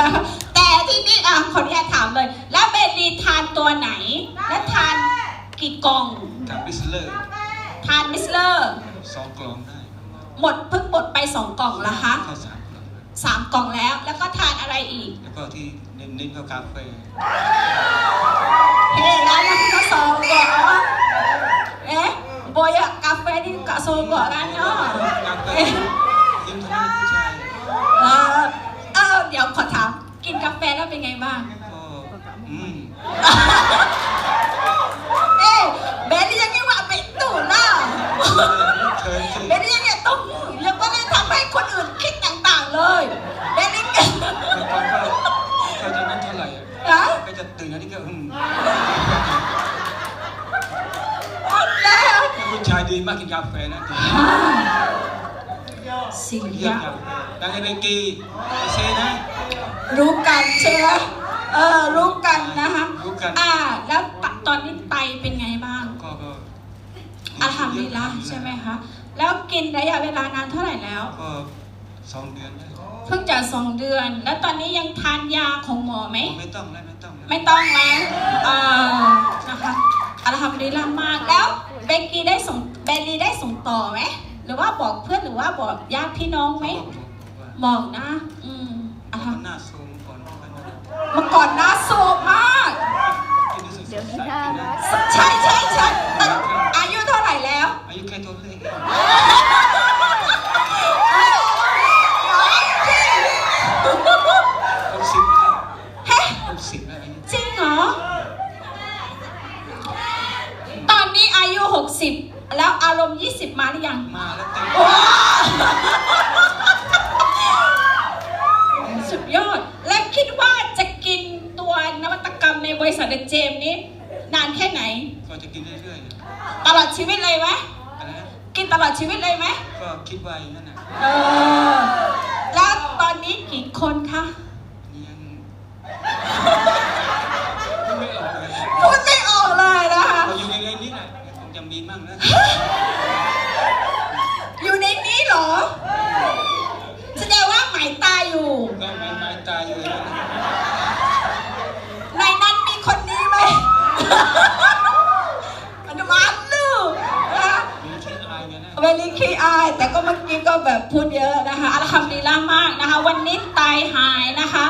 นะคะแต่ที่นี่อะขออนุญาตถามเลย แล้วเบลลีทานตัวไหน และทานกี่กล่องกับบิสเลอร์ทานมิสเลอร์ สองกล่องได้หมดเพิ่งหมดไปสองกล่องแล้วคะข้าวสามกล่องสามกล่องแล้วแล้วก็ทานอะไรอีก แล้วก็ที่เน้นๆก็กาแฟเฮ้แล้วมันก็สองกล่องเอ๊ะโบยอะกาแฟนี่กะโซกล่องกันเนาะกาแฟเอ๊ะ ยิ้มทำให้ผู้ชาย เออเออเดี๋ยวขอถามกินกาแฟแล้วเป็นไง บ้างก็อืม เอ๊ะเบนยังไงว่าเป็นตู่น่ะเบนยังไงต้องยังไม่ได้ทำให้คนอื่นคิดต่างๆเลยเบนนี่เก่งแต่ก่อนก็เขาจะนั่นเท่าไหร่อะนะก็จะตื่นแล้วนี่ก็อืมแล้วผู้ชายดีมากกินกาแฟนะสิ่งเยี่ ยยามจังดังไอ้เบกกี้ไอเซนะ รู้กันใช่ไหมเออรู้กันนะคะรู้กัน อ่า แล้วตอนนี้ไตเป็นไงบ้าง ก็ก็อาทำดีละใช่ไหมคะ แล้วกินระยะเวลานานเท่าไหร่แล้ว ก็สองเดือนได้เพิ่งจะสองเดือน แล้วตอนนี้ยังทานยาของหมอไหม ไม่ต้องแล้ว ไม่ต้องแล้วไม่ต้องแล้วเอ่อนะคะอัลฮัมดุลิลลาห์มากแล้วเบกกี้ได้ส่งเบลลีได้ส่งต่อไหมหรือว่าบอกเพื่อนหรือว่าบอกญาติพี่น้องไหม เขาบอกว่าบอกนะ อืมอะมันหน้าซูมก่อนไปนะเมื่อก่อนหน้าโซมมาก กินรู้สึกสเดี๋ยวดนี้ใสน่าขึ้นรันะกใช่ใช่ใช่เอ่ออายุเท่าไหร่แล้ว อายุแค่ตัวเลขเองหกสิบแล้วเฮ้หกสิบแล้วอายุจริงเหรอ ตอนนี้อายุ 60 แล้วอารมณ์ 20 มาหรือยัง มาแล้วเต็มว้าว รรมในบริษัทเดอะเจมส์นี้ นานแค่ไหน ก็จะกินเรื่อยตลอดชีวิตเลยไหมๆอะไรนะกินตลอดชีวิตเลยไหมก็คิดว่าอย่างนั้นนะเออแล้วตอนนี้กี่คนคะยังไม่ออกเลยพูดไม่ออกเลยนะคะเราอยู่ในนี้แหละคงจะมีมั่งนะอยู่ในนี้เหรอ แสดงว่าหมายตายอยู่ ก็ไม่ไม่ตายอยู่นะ ในนั้นมีคนนี้ไหม อนุมันลูกนะคะมีคิดอายไงนะเวลีคีอาย แต่ก็เมื่อกี้ก็แบบพูดเยอะนะคะอัลฮัมดีลิลลามากนะคะ วันนี้ตายหายนะคะ